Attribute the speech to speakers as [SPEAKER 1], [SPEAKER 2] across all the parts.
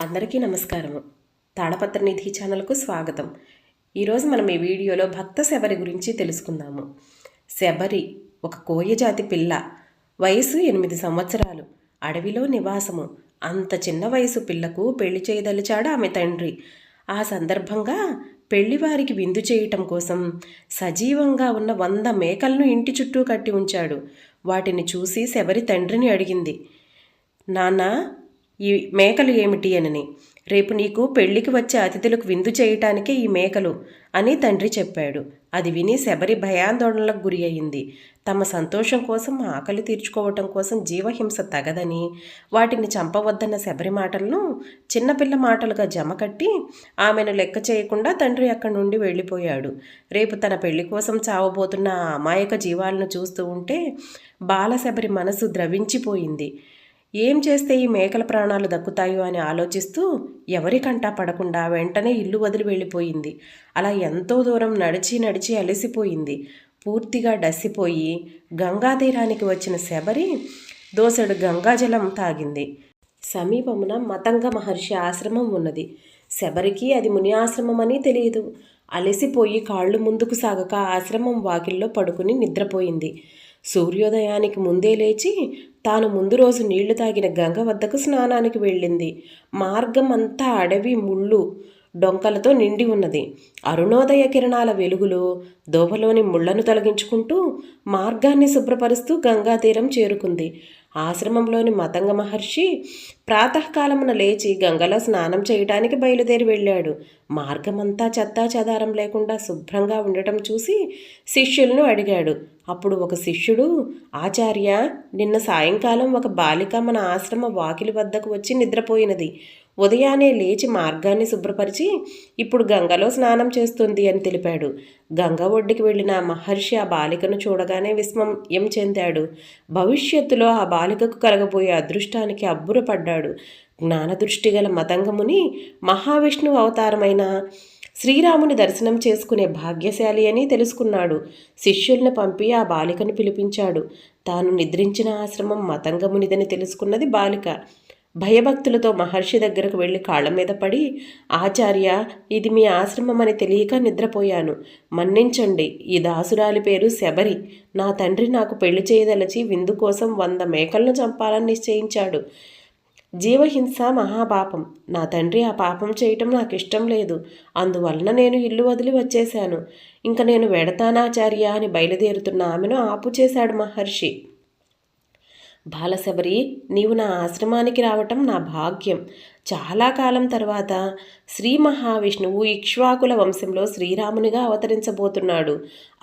[SPEAKER 1] అందరికీ నమస్కారము తాళపత్ర నిధి ఛానల్కు స్వాగతం. ఈరోజు మనం ఈ వీడియోలో భక్త శబరి గురించి తెలుసుకుందాము. శబరి ఒక కోయజాతి పిల్ల. వయసు ఎనిమిది సంవత్సరాలు. అడవిలో నివాసము. అంత చిన్న వయసు పిల్లకు పెళ్ళి చేయదలిచాడు ఆమె తండ్రి. ఆ సందర్భంగా పెళ్ళివారికి విందు చేయటం కోసం సజీవంగా ఉన్న వంద మేకలను ఇంటి చుట్టూ కట్టి ఉంచాడు. వాటిని చూసి శబరి తండ్రిని అడిగింది నాన్న ఈ మేకలు ఏమిటి అనని. రేపు నీకు పెళ్ళికి వచ్చే అతిథులకు విందు చేయటానికే ఈ మేకలు అని తండ్రి చెప్పాడు. అది విని శబరి భయాందోళనలకు గురి అయింది. తమ సంతోషం కోసం ఆకలి తీర్చుకోవటం కోసం జీవహింస తగదని వాటిని చంపవద్దన్న శబరి మాటలను చిన్నపిల్ల మాటలుగా జమకట్టి ఆమెను లెక్క చేయకుండా తండ్రి అక్కడి నుండి వెళ్ళిపోయాడు. రేపు తన పెళ్ళి కోసం చావబోతున్న ఆ అమాయక జీవాలను చూస్తూ ఉంటే బాలశబరి మనసు ద్రవించిపోయింది. ఏం చేస్తే ఈ మేకల ప్రాణాలు దక్కుతాయో అని ఆలోచిస్తూ ఎవరికంటా పడకుండా వెంటనే ఇల్లు వదిలి వెళ్ళిపోయింది. అలా ఎంతో దూరం నడిచి నడిచి అలసిపోయింది. పూర్తిగా డసిపోయి గంగా తీరానికి వచ్చిన శబరి దోసెడు గంగాజలం తాగింది. సమీపమున మతంగ మహర్షి ఆశ్రమం ఉన్నది. శబరికి అది ముని ఆశ్రమం అని తెలియదు. అలసిపోయి కాళ్ళు ముందుకు సాగక ఆశ్రమం వాకిల్లో పడుకుని నిద్రపోయింది. సూర్యోదయానికి ముందే లేచి తాను ముందు రోజు నీళ్ళు తాగిన గంగ వద్దకు స్నానానికి వెళ్ళింది. మార్గం అంతా అడవి ముళ్ళు డొంకలతో నిండి ఉన్నది. అరుణోదయ కిరణాల వెలుగులో దోవలోని ముళ్ళను తొలగించుకుంటూ మార్గాన్ని శుభ్రపరుస్తూ గంగా తీరం చేరుకుంది. ఆశ్రమంలోని మతంగ మహర్షి ప్రాతకాలమున లేచి గంగలో స్నానం చేయటానికి బయలుదేరి వెళ్ళాడు. మార్గమంతా చెత్తా చెదారం లేకుండా శుభ్రంగా ఉండటం చూసి శిష్యులను అడిగాడు. అప్పుడు ఒక శిష్యుడు ఆచార్య నిన్న సాయంకాలం ఒక బాలిక మన ఆశ్రమ వాకిలి వద్దకు వచ్చి నిద్రపోయినది. ఉదయాన్నే లేచి మార్గాన్ని శుభ్రపరిచి ఇప్పుడు గంగలో స్నానం చేస్తుంది అని తెలిపాడు. గంగ ఒడ్డుకి వెళ్ళిన మహర్షి ఆ బాలికను చూడగానే విస్మం చెందాడు. భవిష్యత్తులో ఆ బాలికకు కలగబోయే అదృష్టానికి అబ్బురపడ్డాడు జ్ఞానదృష్టి గల మతంగముని మహావిష్ణువు అవతారమైన శ్రీరాముని దర్శనం చేసుకునే భాగ్యశాలి అని తెలుసుకున్నాడు. శిష్యుల్ని పంపి ఆ బాలికను పిలిపించాడు. తాను నిద్రించిన ఆశ్రమం మతంగమునిదని తెలుసుకున్నది బాలిక. భయభక్తులతో మహర్షి దగ్గరకు వెళ్ళి కాళ్ళ మీద పడి ఆచార్య ఇది మీ ఆశ్రమం అని తెలియక నిద్రపోయాను. మన్నించండి ఈ దాసురాలి పేరు శబరి. నా తండ్రి నాకు పెళ్ళి చేయదలచి విందు కోసం వంద మేకలను చంపాలని నిశ్చయించాడు. జీవహింస మహాపాపం. నా తండ్రి ఆ పాపం చేయటం నాకు ఇష్టం లేదు. అందువలన నేను ఇల్లు వదిలి వచ్చేశాను. ఇంక నేను వెడతానాచార్య అని బయలుదేరుతున్న ఆమెను ఆపు చేశాడు మహర్షి. బాలశబరి నీవు నా ఆశ్రమానికి రావటం నా భాగ్యం. చాలా కాలం తర్వాత శ్రీ మహావిష్ణువు ఇక్ష్వాకుల వంశంలో శ్రీరామునిగా అవతరించబోతున్నాడు.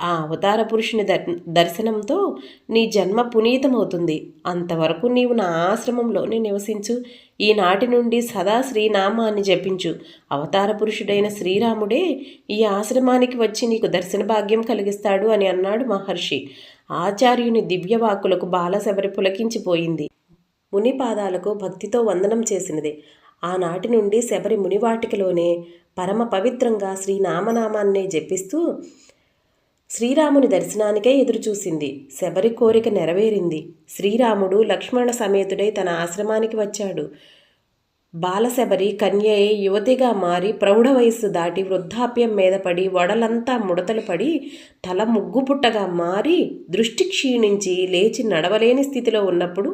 [SPEAKER 1] ఆ అవతార పురుషుని దర్శనంతో నీ జన్మ పునీతమవుతుంది. అంతవరకు నీవు నా ఆశ్రమంలోనే నివసించు. ఈనాటి నుండి సదా శ్రీనామాన్ని జపించు. అవతార పురుషుడైన శ్రీరాముడే ఈ ఆశ్రమానికి వచ్చి నీకు దర్శన భాగ్యం కలిగిస్తాడు అని అన్నాడు మహర్షి. ఆచార్యుని దివ్యవాకులకు బాలశబరి పులకించిపోయింది. ముని పాదాలకు భక్తితో వందనం చేసినది. ఆనాటి నుండి శబరి మునివాటికలోనే పరమ పవిత్రంగా శ్రీనామనామాన్నే జపిస్తూ శ్రీరాముని దర్శనానికే ఎదురుచూసింది. శబరి కోరిక నెరవేరింది. శ్రీరాముడు లక్ష్మణ సమేతుడై తన ఆశ్రమానికి వచ్చాడు. బాలశబరి కన్యయే యువతిగా మారి ప్రౌఢ వయస్సు దాటి వృద్ధాప్యం మీద పడి వడలంతా ముడతలు పడి తల ముగ్గుపుట్టగా మారి దృష్టి క్షీణించి లేచి నడవలేని స్థితిలో ఉన్నప్పుడు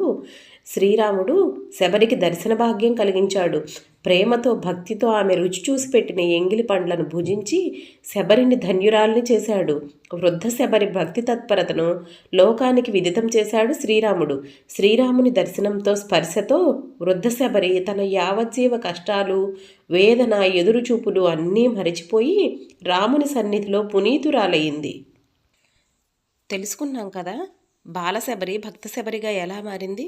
[SPEAKER 1] శ్రీరాముడు శబరికి దర్శన భాగ్యం కలిగించాడు. ప్రేమతో భక్తితో ఆమె రుచి చూసి పెట్టిన ఎంగిలి పండ్లను భుజించి శబరిని ధన్యురాల్ని చేశాడు. వృద్ధ శబరి భక్తి తత్పరతను లోకానికి విదితం చేశాడు శ్రీరాముడు. శ్రీరాముని దర్శనంతో స్పర్శతో వృద్ధ శబరి తన యావజ్జీవ కష్టాలు వేదన ఎదురుచూపులు అన్నీ మరిచిపోయి రాముని సన్నిధిలో పునీతురాలయ్యింది తెలుసుకున్నాం కదా? బాలశబరి భక్తశబరిగా ఎలా మారింది?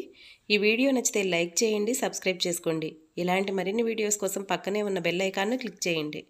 [SPEAKER 1] ఈ వీడియో నచ్చితే లైక్ చేయండి సబ్స్క్రైబ్ చేసుకోండి. ఇలాంటి మరిన్ని వీడియోస్ కోసం పక్కనే ఉన్న బెల్ ఐకాన్ను క్లిక్ చేయండి.